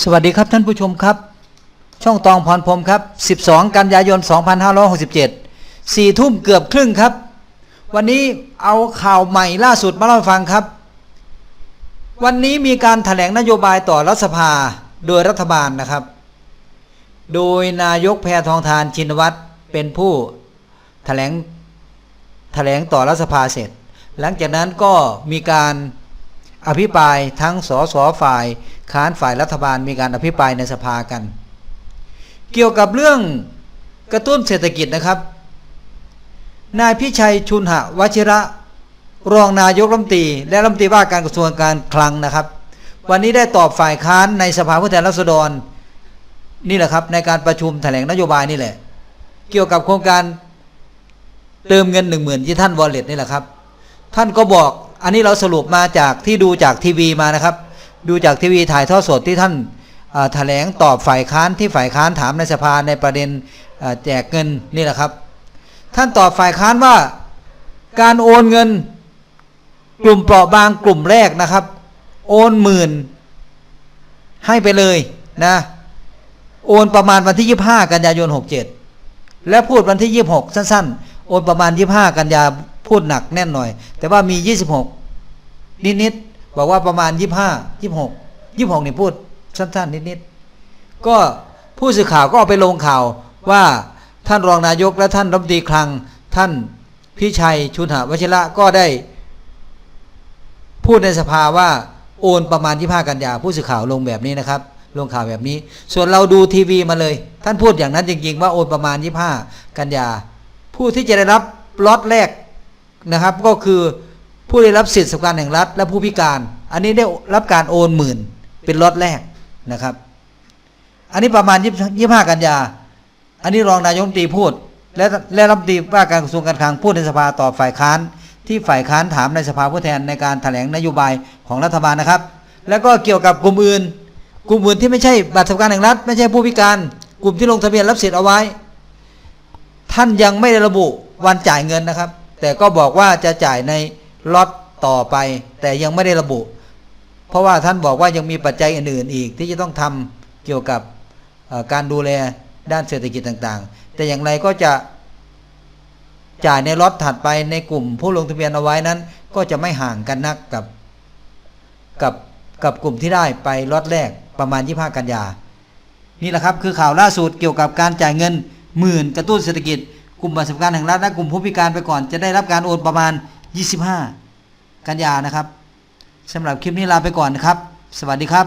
สวัสดีครับท่านผู้ชมครับ ช่องตองพรพรมครับ 12 กันยายน 2567 4 ทุ่มเกือบครึ่งครับ วันนี้เอาข่าวใหม่ล่าสุดมาเล่าให้ฟังครับ วันนี้มีการถแถลงนโยบายต่อรัฐสภาโดยรัฐบาลนะครับ โดยนายกแพทองทานชินวัตรเป็นผู้ถแถลงแถลงต่อรัฐสภาเสร็จ หลังจากนั้นก็มีการ อภิปรายทั้งสสฝ่ายค้านฝ่ายรัฐบาลมีการอภิปรายในสภากัน เกี่ยวกับเรื่องกระตุ้นเศรษฐกิจนะครับ นายพิชัยชุนหะวชิระ รองนายกรัฐมนตรี และรัฐมนตรีว่าการกระทรวงการคลังนะครับ วันนี้ได้ตอบฝ่ายค้านในสภาผู้แทนราษฎรนี่แหละครับในการประชุมแถลงนโยบายนี่แหละ เกี่ยวกับโครงการเติมเงินหนึ่งหมื่นที่ท่านวอลเล็ตนี่แหละครับ ท่านก็บอก อันนี้เราสรุปมาจากที่ดูจากทีวีมานะครับ ดูจากทีวีถ่ายทอดสดที่ท่านแถลงตอบฝ่ายค้านที่ฝ่ายค้านถามในสภาในประเด็นแจกเงินนี่แหละครับ ท่านตอบฝ่ายค้านว่าการโอนเงินกลุ่มเปราะบางกลุ่มแรกนะครับ โอนหมื่นให้ไปเลยนะ โอนประมาณวันที่ 25 กันยายน 67 และพูดวันที่ 26 สั้นๆ โอนประมาณ 25 กันยา พูดหนักแน่นหน่อย แต่ว่ามี 26 นิดๆบอกว่าประมาณ 25 26 26นี่พูดสั้นๆ นิดๆก็ผู้สื่อข่าวก็เอาไปลงข่าวว่าท่านรองนายกและท่านรัฐมนตรีคลังท่านพิชัยชุนหวชิระก็ได้ พูดในสภาว่าโอนประมาณ 25 กันยาผู้สื่อข่าวลงแบบนี้นะครับ ลงข่าวแบบนี้ ส่วนเราดูทีวีมาเลย ท่านพูดอย่างนั้นจริง ๆ ว่าโอนประมาณ 25 กันยาผู้ที่จะได้รับล็อตแรก นะครับก็คือผู้ได้รับสิทธิสวัสดิการแห่งรัฐ และผู้พิการ อันนี้ได้รับการโอนหมื่นเป็นล็อตแรกนะครับ อันนี้ประมาณ25กันยา อันนี้รองนายกรัฐมนตรีพูด และและรัฐมนตรีว่าการกระทรวงการคลังพูดในสภาต่อฝ่ายค้าน ที่ฝ่ายค้านถามในสภาผู้แทนในการแถลงนโยบายของรัฐบาลนะครับ แล้วก็เกี่ยวกับกลุ่มอื่น กลุ่มอื่นที่ไม่ใช่บัตรสวัสดิการแห่งรัฐ ไม่ใช่ผู้พิการ กลุ่มที่ลงทะเบียนรับสิทธิ์เอาไว้ ท่านยังไม่ได้ระบุวันจ่ายเงินนะครับ แต่ก็บอกว่าจะจ่ายในล็อตต่อไป แต่ยังไม่ได้ระบุ เพราะว่าท่านบอกว่ายังมีปัจจัยอื่นๆอีกที่จะต้องทำเกี่ยวกับการดูแลด้านเศรษฐกิจต่างๆ แต่อย่างไรก็จะจ่ายในล็อตถัดไปในกลุ่มผู้ลงทะเบียนเอาไว้นั้น ก็จะไม่ห่างกันนักกับกับกับกลุ่มที่ได้ไปล็อตแรกประมาณ 25 กันยา นี่แหละครับคือข่าวล่าสุดเกี่ยวกับการจ่ายเงินหมื่นกระตุ้นเศรษฐกิจ กลุ่มบัตรสวัสดิการแห่งรัฐและกลุ่มผู้พิการไปก่อน จะได้รับการโอนประมาณ 25 กันยานะครับสำหรับคลิปนี้ลาไปก่อนนะครับ สวัสดีครับ